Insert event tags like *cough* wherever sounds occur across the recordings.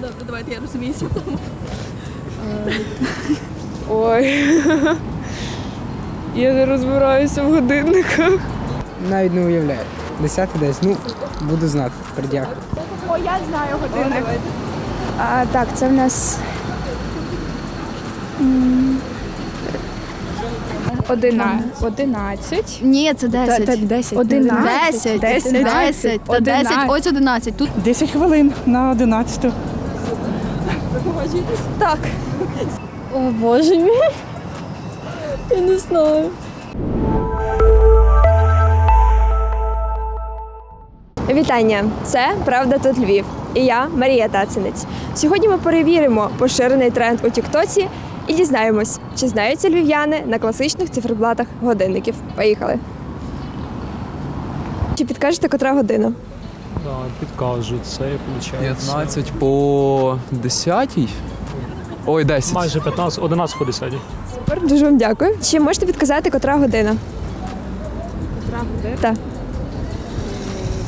Добре, давайте я розуміюся. Ой. *laughs* Я не розбираюся в годинниках. Навіть не уявляю. Десятий десь. Ну, буду знати. Тепер дякую. О, я знаю годинник. А, так, це в нас Одина... Одинадцять. Ні, це 10. 10. Десять, Десять. десять, та Одинадцять. десять, ось одинадцять. Тут 10 хвилин на 11. Так. О, боже мій. Я не знаю. Вітання! Це Правда тут Львів. І я Марія Тацинець. Сьогодні ми перевіримо поширений тренд у Тіктоці і дізнаємось, чи знаються львів'яни на класичних циферблатах годинників. Поїхали! Чи підкажете, котра година? Да, підкажуть, це виходить. 15 по 10. Ой, 10. Майже 15, 11 по 10. Супер, дуже вам дякую. Чи можете підказати, котра година? Котра година? Так.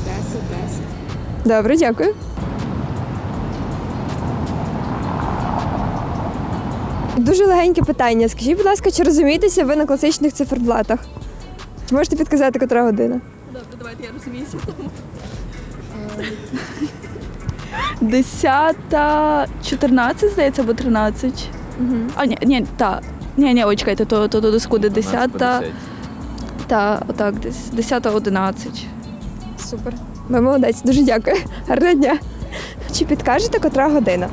Десять, десять. Добре, дякую. Дуже легеньке питання. Скажіть, будь ласка, чи розумієтеся ви на класичних циферблатах? Чи можете підказати, котра година? Добре, давайте я розуміюся. Десята, 14, здається, або 13. А, ні, ні, та. Ні, ні, ой, чекайте, то, то, то, то, то 10, та, отак, десь, 10, 11. Супер. Ви молодець, дуже дякую. Гарного дня. Чи підкажете, котра година?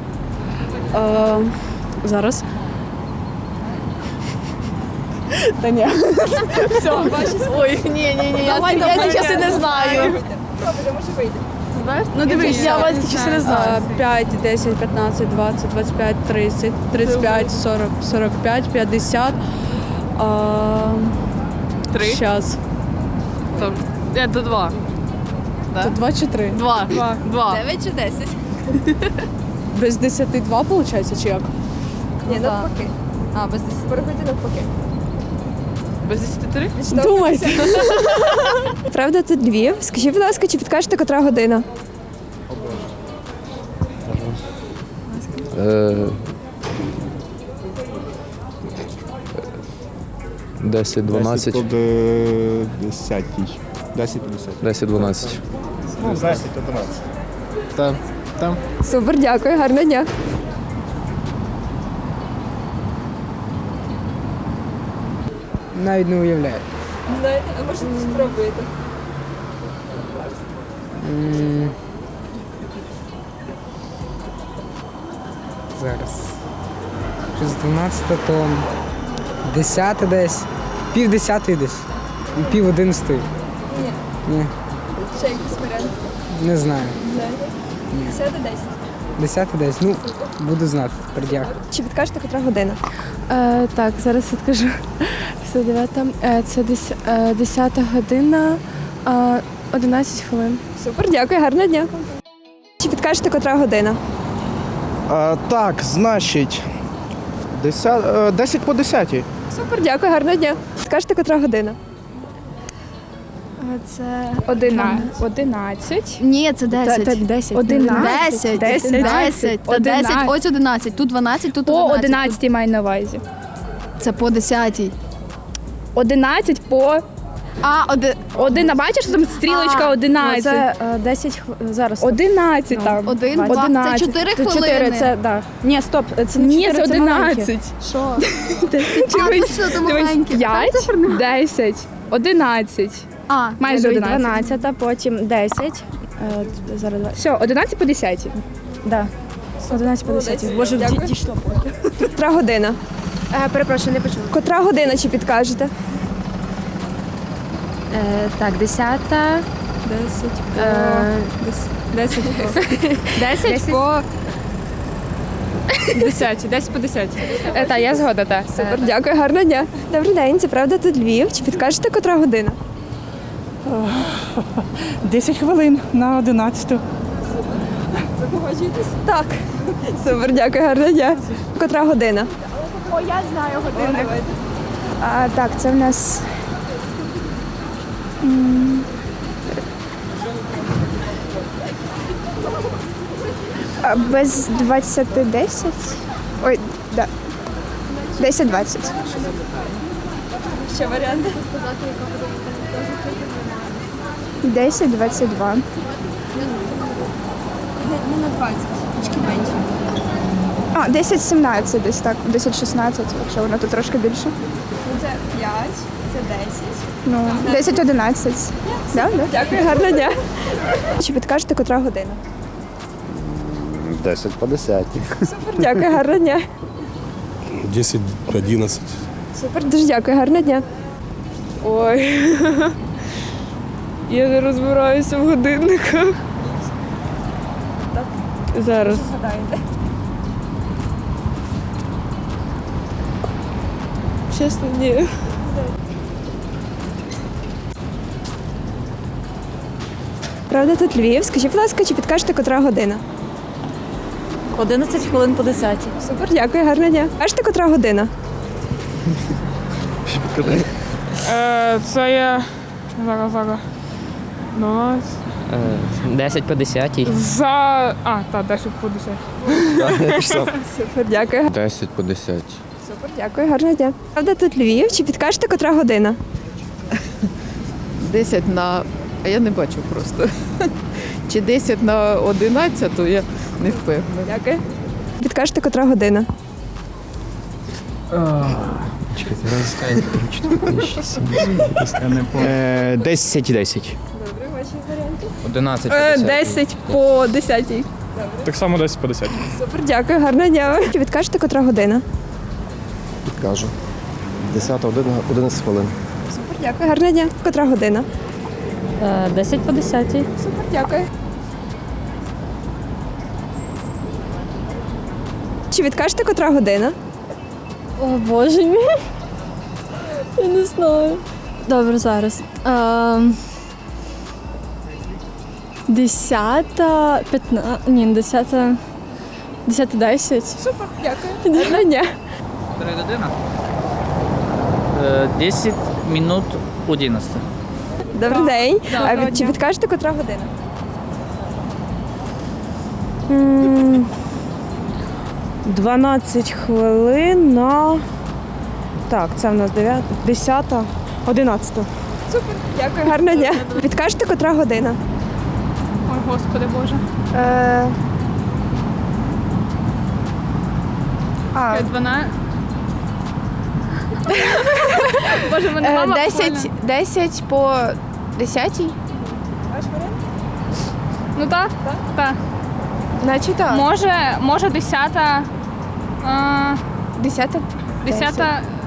Е, зараз. Та ні. Все, бачиш. Ой, ні, ні, ні, я, я ці часи не знаю. Ну дивись, я вас знаю. 5, 10, 15, 20, 25, 30, 35, 40, 45, 50. Три. Щас. Це до два. То 2 чи 3? Два. Два. Два. 9 чи 10? Без 10 2 виходить, чи як? Ні, навпаки. А, без 10. Переходьте навпаки. Без десяти три? Думайте. *laughs* Правда, тут Львів. Скажіть, будь ласка, чи підкажете, котра година? Е, 10, 12, 10 10. 10 50. 10, 12. Ну, 10 11. Та, там. Супер, дякую, гарного дня. Навіть не уявляю. Знаєте, а може спробуєте? М. Зараз. Щось 12 то 10 десь. Пів десятої десь. І пів одинадцятої. Ні. Ні, Ще якийсь варіант. не знаю. Знаєте? Ні. 10 10. Десятий десь. Ну, буду знати. Тепер дякую. Чи підкажете, котра година? Е, так, зараз відкажу. Е, це е, 10 година, е, 11 хвилин. Супер, дякую, гарного дня. Чи підкажете, котра година? А, так, значить. 10, е, 10 по 10. Супер, дякую, гарного дня. Підкажете, котра година? Е, це Одина... Одинадцять. Ні, це 10. та, 10. 10, 10, 10, та 10, ось 11, тут 12, тут По 11. одинадцятій маю на увазі. Це по 10. Одинадцять по... А, оди... Один, бачиш, там стрілочка А, одинадцять. Це е, 10 хвилин. Зараз. стоп. Одинадцять там. один, два, це Одинадцять. 4 Це хвилини. 4, це, да. Ні, стоп, це не Ні, 4, це маленькі. одинадцять. Що? Дивись, *laughs* точно, це дивись, маленьке. п'ять, десять, одинадцять. А, Майже Дивись, одинадцять. 12, потім 10. Е, зараз 20. Все, одинадцять по десятій. Да. 11 по 10. Боже, дійшло. Котра година? Е, перепрошую, не почула. Котра година, чи підкажете? Е, так, 10. 10 Е, 10 по... 10 по... 10, 10 по *laughs* 10. Е, та, я згода, так. Супер, дякую, гарного дня. Добрий день, це правда тут Львів. Чи підкажете, котра година? 10 хвилин на 11. Ви погоджуєтесь? Так. Супер, дякую, гарного дня. Котра година? О, я знаю годинник. а, так, це в нас А, без 20 10? Ой, да. 10 20. Ще варіанти. 10 22. Не на 20, трішки менше. А, 10 17 десь так. 10 16, якщо воно тут трошки більше. Це 5, це 10. Ну, 10 11. Да, да. Дякую, гарного дня. Чи підкажете, котра година? 10 по 10. Супер, дякую, гарного дня. 10, 11. Супер, дуже дякую, гарного дня. Ой. Я не розбираюся в годинниках. Зараз. Чесно, ні. Правда, тут Львів. Скажіть, будь ласка, чи підкажете, котра година? 11 хвилин по 10. Супер, дякую, гарного дня. Кажете, котра година? Це є. Зараз, зараз. Ну, 10 по 10. за. А, так, 10 по 10. Супер, дякую. 10 по 10. Супер, дякую, гарного дня. Правда, тут Львів. Чи підкажете, котра година? 10 на. А я не бачу просто. Чи 10 на 11, то я не впевнена. Дякую. Підкажете, котра година? Чекайте, раз, 10 10. 11 Е, 10 по 10. Так само 10 по 10. Супер, дякую, гарного дня. Чи підкажете, котра година? Підкажу. 10 11 хвилин. Супер, дякую, гарного дня. Котра година? 10 по 10. Супер, дякую. Чи відкажете, котра година? О, боже мій. Я не знаю. Добре, зараз. Ем, Десята, п'ятна... Ні, десята... Десята десять. Супер, дякую. Гарного дня. Година? 10 минут 11. Добрий день. А від, чи відкажете, котра година? М, 12 хвилин на. Так, це в нас 9, 10, 11. Супер, дякую, гарного дня. Підкажете, котра година? Ой, господи Боже. Е, А, 12. *laughs* Боже, мене мама 10, 10 по 10? Ну так, так. Значить так. Може, може 10, а, 10? 10,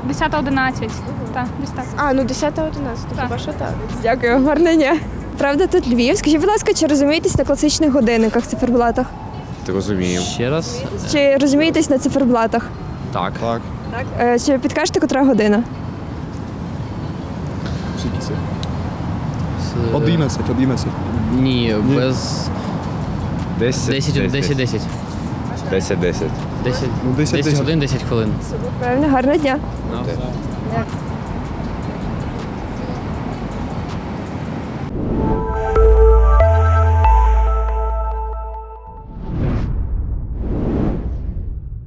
10, 11. Так, десь так. А, ну 10 11, Так. хіба що так. Дякую, гарного дня. Правда, тут Львів. Скажіть, будь ласка, чи розумієтесь на класичних годинниках циферблатах? Розумію. Ще раз. Чи розумієтесь на циферблатах? Так. Так. Так. Е, Чи підкажете, котра година? Скільки це? 11, 11. Ні, без 10, 10, 10, 10. 10, 10. 10, Ну, 10, 10. годин, 10 хвилин. Правильно, гарного дня. Ну.